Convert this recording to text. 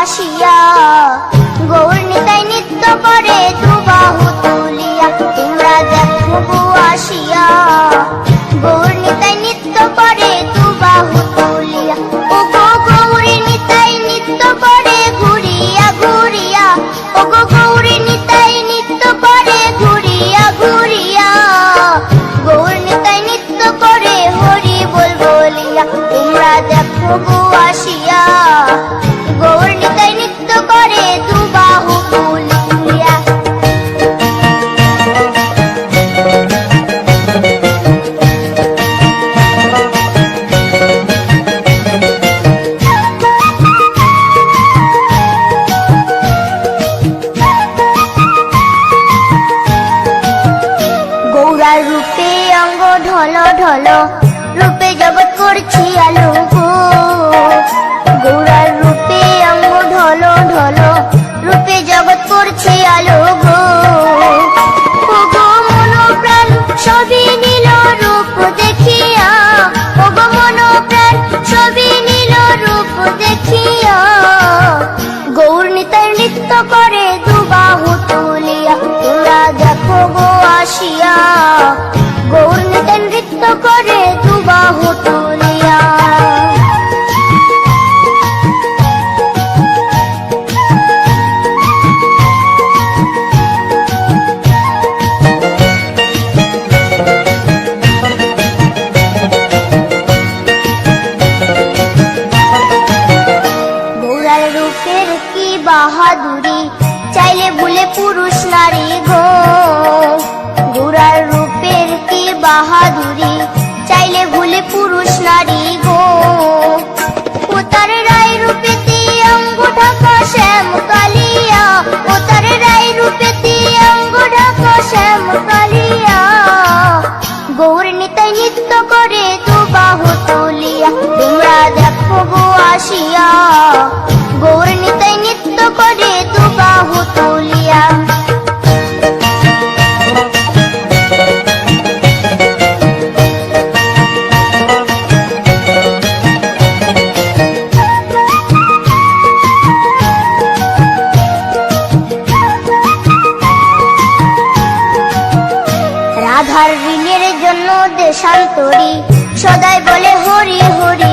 আসিয়া। গৌর নিতাই নৃত্য করে দুবাহু তুলিয়া, তোমরা দেখো গো আসিয়া। গৌর নিতাই নৃত্য করে দুবাহু তুলিয়া ও গো গৌরী নিতাই নৃত্য করে ঘুরিয়া ঘুরিয়া ও গো ঢল, রূপে জগৎ করছি আলো গো গৌরার রূপে অঙ্গ ঢলো ঢলো, রূপে জগৎ করছি আলো বাহাদুরি চাইলে ভুলে পুরুষ নারী গো। গৌরার রূপের কি বাহাদুরি, চাইলে ভুলে পুরুষ নারী গো। তার রায় রূপেতে শ্যাম কালিয়া ও তার রায় রূপেতে অঙ্গ ঢাকা গৌর নিতাই করে দু বাহু তুলিয়া, তোমরা দেখো গো আসিয়া। ঋণের জন্য দেশান্তরী। সদাই বলে হরি হরি